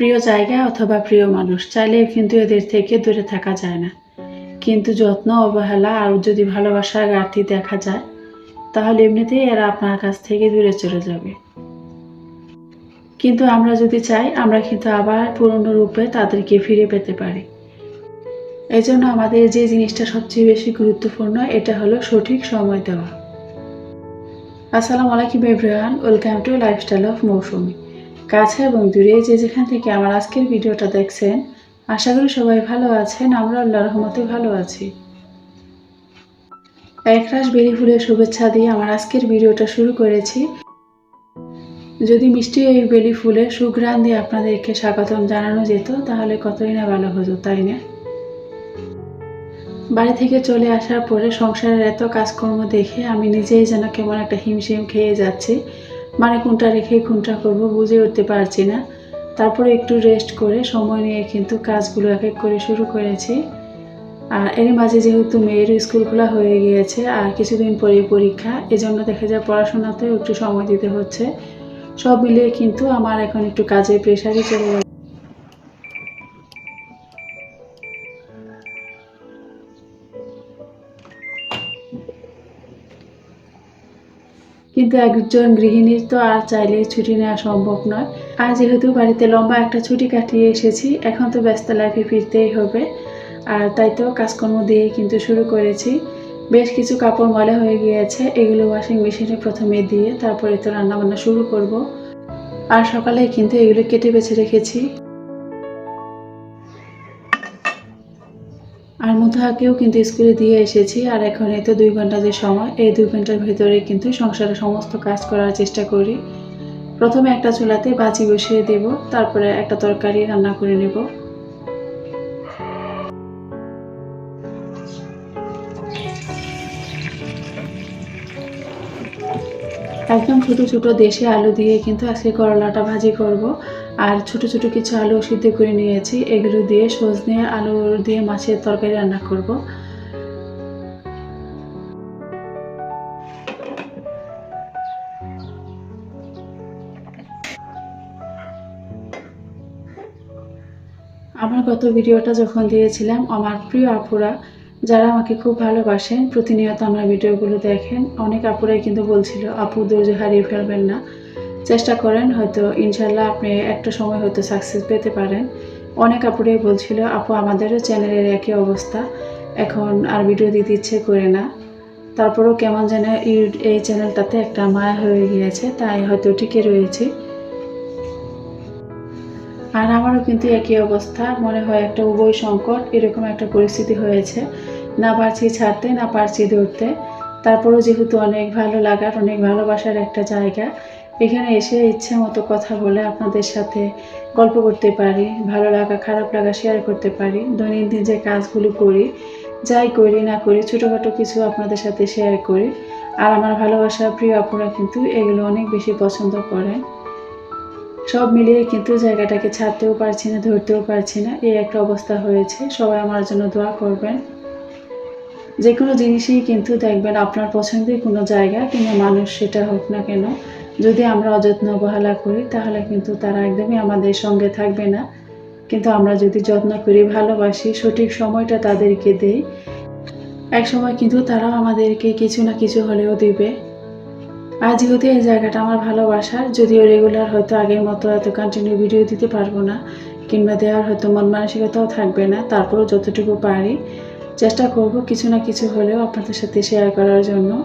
প্রিয় জায়গা অথবা প্রিয় মানুষ চাইলেও কিন্তু এদের থেকে দূরে থাকা যায় না। কিন্তু যত্ন, অবহেলা আর যদি ভালোবাসার ঘাটতি দেখা যায়, তাহলে এমনিতেই এরা আপনার কাছ থেকে দূরে চলে যাবে। কিন্তু আমরা যদি চাই, আমরা কিন্তু আবার পুরনো রূপে তাদেরকে ফিরে পেতে পারি। এই জন্য আমাদের যে জিনিসটা সবচেয়ে বেশি গুরুত্বপূর্ণ, এটা হলো সঠিক সময় দেওয়া। আসসালামু আলাইকুম everyone, welcome to lifestyle of Mousumi. কাছে এবং দূরে যে যেখান থেকে আমার আজকের ভিডিওটা দেখছেন, আশা করি সবাই ভালো আছেন, আমরা আল্লাহ রহমতে ভালো আছি। একরাশ বেলি ফুলের শুভেচ্ছা দিয়ে আমার আজকের ভিডিওটা শুরু করেছি। যদি মিষ্টি এই বেলি ফুলের সুঘ্রাণ দিয়ে আপনাদেরকে স্বাগতম জানানো যেত, তাহলে কতই না ভালো হতো, তাই না? বাড়ি থেকে চলে আসার পরে সংসারের এত কাজকর্ম দেখে আমি নিজেই যেন কেমন একটা হিমশিম খেয়ে যাচ্ছি। মানে কোনটা রেখে কোনটা করব বুঝে উঠতে পারছি না। তারপরে একটু রেস্ট করে সময় নিয়ে কিন্তু কাজগুলো এক এক করে শুরু করেছি। আর এর মাঝে যেহেতু মেয়ের স্কুলগুলো হয়ে গিয়েছে আর কিছুদিন পরে পরীক্ষা, এজন্য দেখা যায় পড়াশোনাতেও একটু সময় দিতে হচ্ছে। সব মিলিয়ে কিন্তু আমার এখন একটু কাজের প্রেশারই চলে কিন্তু একজন গৃহিণীর তো আর চাইলে ছুটি নেওয়া সম্ভব নয়। আর যেহেতু বাড়িতে লম্বা একটা ছুটি কাটিয়ে এসেছি, এখন তো ব্যস্ত লাইফে ফিরতেই হবে। আর তাই তো কাজকর্ম দিয়ে কিন্তু শুরু করেছি। বেশ কিছু কাপড় ময়লা হয়ে গিয়েছে, এগুলো ওয়াশিং মেশিনে প্রথমে দিয়ে তারপরে তো রান্নাবান্না শুরু করব। আর সকালে কিন্তু এগুলো কেটে বেছে রেখেছি। আর মুথাকেও কিন্তু স্কুলে দিয়ে এসেছি আর এখন তো দুই ঘণ্টা যে সময়, এই দুই ঘণ্টার ভেতরে কিন্তু সংসারের সমস্ত কাজ করার চেষ্টা করি। প্রথমে একটা চুলাতে বাজি বসিয়ে দেব, তারপরে একটা তরকারি রান্না করে নেব। একদম ছোট ছোট দেশে আলু দিয়ে কিন্তু আজকে করলাটা ভাজি করব। আর ছোট ছোট কিছু আলু সিদ্ধ করে নিয়েছি। এগুলো দিয়ে সজনে আলু দিয়ে মাছের তরকারি রান্না করব। আমার গত ভিডিওটা যখন দিয়েছিলাম, আমার প্রিয় আপুরা, যারা আমাকে খুব ভালোবাসেন, প্রতিনিয়ত আমার ভিডিওগুলো দেখেন, অনেক আপুরাই কিন্তু বলছিল, আপু, ধৈর্য হারিয়ে ফেলবেন না। চেষ্টা করেন, হয়তো ইনশাল্লাহ আপনি একটা সময় হয়তো সাকসেস পেতে পারেন। অনেক আপুরাই বলছিল, আপু, আমাদেরও চ্যানেলের একই অবস্থা। এখন আর ভিডিও দিতে ইচ্ছে করে না। তারপরেও কেমন যেন এই- এই চ্যানেলটাতে একটা মায়া হয়ে গিয়েছে, তাই হয়তো টিকে রয়েছে। আর আমারও কিন্তু একই অবস্থা। মনে হয় একটা উভয় সংকট, এরকম একটা পরিস্থিতি হয়েছে। না পারছি ছাড়তে, না পারছি ধরতে। তারপরেও যেহেতু অনেক ভালো লাগার, অনেক ভালোবাসার একটা জায়গা এখানে এসে ইচ্ছে মতো কথা বলে আপনাদের সাথে গল্প করতে পারি, ভালো লাগা, খারাপ লাগা শেয়ার করতে পারি, দৈনন্দিন যে কাজগুলো করি, যাই করি না করি, ছোটোখাটো কিছু আপনাদের সাথে শেয়ার করি। আর আমার ভালোবাসা, প্রিয় আপুরা কিন্তু এগুলো অনেক বেশি পছন্দ করেন সব মিলিয়ে কিন্তু জায়গাটাকে ছাড়তেও পারছি না, ধরতেও পারছি না, এই একটা অবস্থা হয়েছে। সবাই আমার জন্য দোয়া করবেন। যে কোনো জিনিসই কিন্তু দেখবেন আপনার পছন্দের কোনো জায়গা কিংবা মানুষ সেটা হোক না কেন যদি আমরা অযত্ন অবহেলা করি, তাহলে কিন্তু তারা একদমই আমাদের সঙ্গে থাকবে না। কিন্তু আমরা যদি যত্ন করি, ভালোবাসি, সঠিক সময়টা তাদেরকে দেই এক সময় কিন্তু তারাও আমাদেরকে কিছু না কিছু হলেও দিবে। আর যেহেতু এই জায়গাটা আমার ভালোবাসার, যদিও রেগুলার হয়তো আগের মতো এত কন্টিনিউ ভিডিও দিতে পারব না, কিংবা দেওয়ার হয়তো মন মানসিকতাও থাকবে না, তারপরেও যতটুকু পারি চেষ্টা করব কিছু না কিছু হলেও আপনাদের সাথে শেয়ার করার জন্য।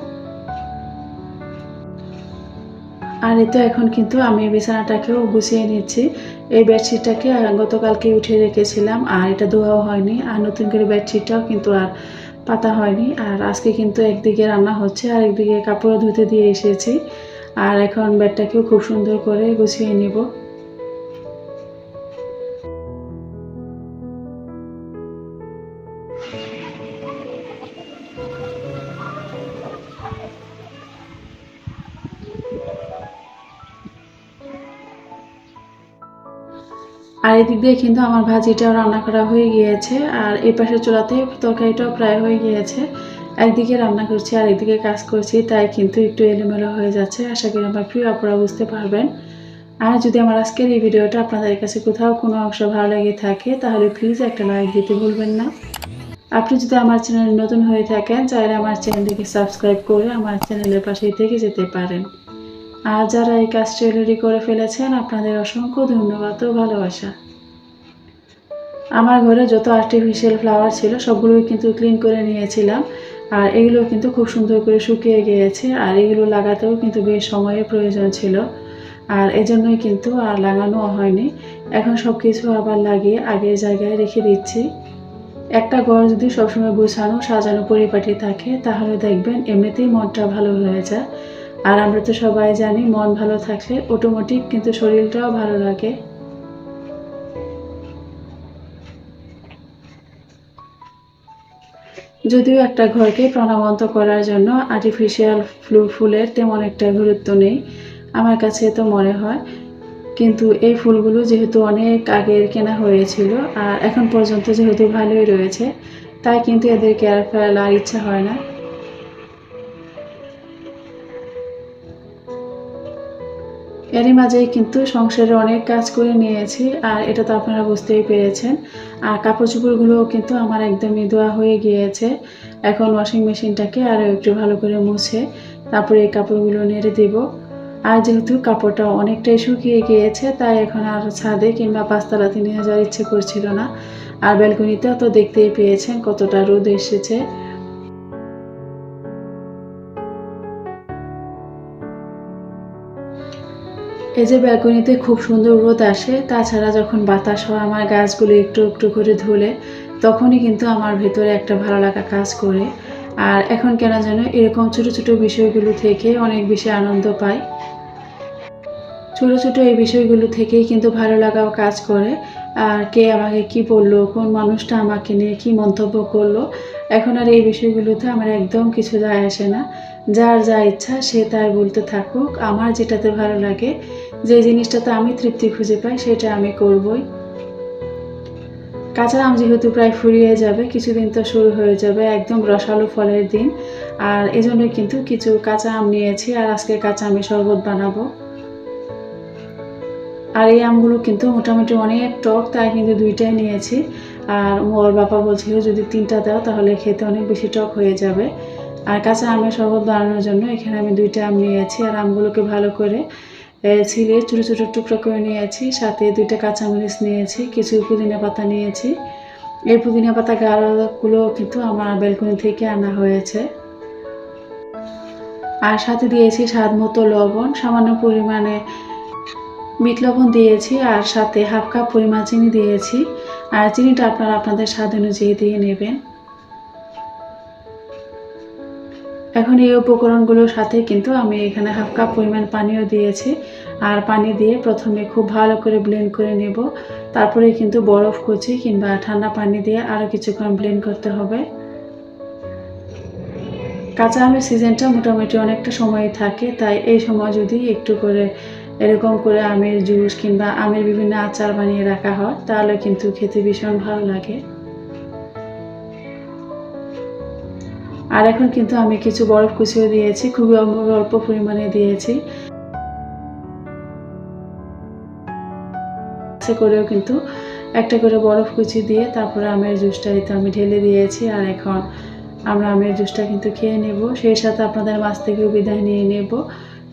আর এই তো এখন কিন্তু আমি বিছানাটাকেও গুছিয়ে নিচ্ছি। এই বেডশিটটাকে গতকালকে উঠে রেখেছিলাম আর এটা ধোয়াও হয়নি আর নতুন করে বেডশিটটাও কিন্তু আর পাতা হয়নি আর আজকে কিন্তু একদিকে রান্না হচ্ছে আর একদিকে কাপড় ধুতে দিয়ে এসেছি। আর এখন বেডটাকেও খুব সুন্দর করে গুছিয়ে নিব। আর এদিক দিয়ে কিন্তু আমার ভাজিটাও রান্না করা হয়ে গিয়েছে, আর এই পাশে চুলাতে তরকারিটাও প্রায় হয়ে গিয়েছে। একদিকে রান্না করছি, আর একদিকে কাজ করছি, তাই কিন্তু একটু এলোমেলো হয়ে যাচ্ছে। আশা করি আমার প্রিয় আপনারা বুঝতে পারবেন। আর যদি আমার আজকের এই ভিডিওটা আপনাদের কাছে কোথাও কোনো অংশ ভালো লেগে থাকে, তাহলে প্লিজ একটা লাইক দিতে ভুলবেন না। আপনি যদি আমার চ্যানেলে নতুন হয়ে থাকেন চাইলে আমার চ্যানেলটিকে সাবস্ক্রাইব করে আমার চ্যানেলের পাশেই থেকে যেতে পারেন। আর যারা এই কাজটি অলরেডি করে ফেলেছেন, আপনাদের অসংখ্য ধন্যবাদ ও ভালোবাসা। আমার ঘরে যত আর্টিফিশিয়াল ফ্লাওয়ার ছিল, সবগুলোই কিন্তু ক্লিন করে নিয়েছিলাম। আর এগুলো কিন্তু খুব সুন্দর করে শুকিয়ে গিয়েছে, আর এগুলো লাগাতেও কিন্তু বেশ সময়ের প্রয়োজন ছিল। আর এজন্যই কিন্তু আর লাগানো হয়নি। এখন সব কিছু আবার লাগিয়ে আগের জায়গায় রেখে দিচ্ছি। একটা ঘর যদি সবসময় গুছানো, সাজানো পরিপাটি থাকে, তাহলে দেখবেন এমনিতেই মনটা ভালো হয়ে যায়। আর আমরা তো সবাই জানি মন ভালো থাকলে অটোমেটিক কিন্তু শরীরটাও ভালো লাগে। যদিও একটা ঘরকে প্রাণবন্ত করার জন্য আর্টিফিশিয়াল ফ্লু ফুলের তেমন একটা গুরুত্ব নেই, আমার কাছে তো মনে হয়। কিন্তু এই ফুলগুলো যেহেতু অনেক আগের কেনা হয়েছিল আর এখন পর্যন্ত যেহেতু ভালোই রয়েছে, তাই কিন্তু এদের কেয়ার ফেলার ইচ্ছা হয় না। এরই মাঝেই কিন্তু সংসারে অনেক কাজ করে নিয়েছি, আর এটা তো আপনারা বুঝতেই পেরেছেন। আর কাপড় চোপড়গুলোও কিন্তু আমার একদমই ধোয়া হয়ে গিয়েছে। এখন ওয়াশিং মেশিনটাকে আরও একটু ভালো করে মুছে তারপরে এই কাপড়গুলো নেড়ে দেব। আর যেহেতু কাপড়টা অনেকটাই শুকিয়ে গিয়েছে, তাই এখন আর ছাদে কিংবা পাঁচতলাতে নিয়ে যাওয়ার ইচ্ছে করছিল না। আর ব্যালকনিতেও তো দেখতেই পেয়েছেন কতটা রোদ এসেছে। এই যে ব্যালকনিতে খুব সুন্দর রোদ আসে, তাছাড়া যখন বাতাস হয় আমার গাছগুলো একটু একটু করে ধুলে, তখনই কিন্তু আমার ভেতরে একটা ভালো লাগা কাজ করে। আর এখন কেন যেন এরকম ছোট ছোট বিষয়গুলো থেকে অনেক বেশি আনন্দ পাই। ছোট ছোট এই বিষয়গুলো থেকেই কিন্তু ভালো লাগাও কাজ করে। আর কে আমাকে কি বলল, কোন মানুষটা আমাকে নিয়ে কি মন্তব্য করল এখন আর এই বিষয়গুলোতে আমার একদম কিছু যায় আসে না। যার যা ইচ্ছা সে তাই বলতে থাকুক। আমার যেটাতে ভালো লাগে, যে জিনিসটাতে আমি তৃপ্তি খুঁজে পাই, সেটা আমি করবই। কাঁচা আম যেহেতু প্রায় ফুরিয়ে যাবে, কিছুদিন তো শুরু হয়ে যাবে, একদম রসালো ফলের দিন। আর এজন্যই কিন্তু কিছু কাঁচা আম নিয়েছি, আর আজকে কাঁচা আমি শরবত বানাবো। আর এই আমগুলো কিন্তু মোটামুটি অনেক টক, তাই কিন্তু দুইটাই নিয়েছি। আর ওর বাবা বলছিল, যদি তিনটা দাও তাহলে খেতে অনেক বেশি টক হয়ে যাবে। আর কাঁচা আমের শরবত বানানোর জন্য এখানে আমি দুইটা আম নিয়েছি আর আমগুলোকে ভালো করে ছিলে ছোটো ছোটো টুকরো করে নিয়েছি সাথে দুইটা কাঁচা কাঁচামরিচ নিয়েছি কিছু পুদিনা পাতা নিয়েছি এই পুদিনা পাতা গাড়াগুলো কিন্তু আমার ব্যালকনি থেকে আনা হয়েছে। আর সাথে দিয়েছি স্বাদ মতো লবণ, সামান্য পরিমাণে মিট লবণ দিয়েছি, আর সাথে হাফ কাপ পরিমাণ চিনি দিয়েছি। আর চিনিটা আপনারা আপনাদের স্বাদ অনুযায়ী দিয়ে নেবেন। এখন এই উপকরণগুলোর সাথে কিন্তু আমি এখানে হাফ কাপ পরিমাণ পানিও দিয়েছি। আর পানি দিয়ে প্রথমে খুব ভালো করে ব্লেন্ড করে নেব। তারপরে কিন্তু বরফ কুচি কিংবা ঠান্ডা পানি দিয়ে আরও কিছুক্ষণ ব্লেন্ড করতে হবে। কাঁচা আমের সিজনটা মোটামুটি অনেকটা সময় থাকে, তাই এই সময় যদি একটু করে এরকম করে আমের জুস কিংবা আমের বিভিন্ন আচার বানিয়ে রাখা হয়, তাহলে কিন্তু খেতে ভীষণ ভালো লাগে। আর এখন কিন্তু আমি কিছু বরফ কুচিও দিয়েছি, খুবই অল্প পরিমাণে দিয়েছি। করেও কিন্তু একটা করে বরফ কুচি দিয়ে তারপরে আমের জুসটা তো আমি ঢেলে দিয়েছি, আর এখন আমরা আমের জুসটা কিন্তু খেয়ে নেব। সেই সাথে আপনাদের মাছ থেকেও বিদায় নিয়ে নেব।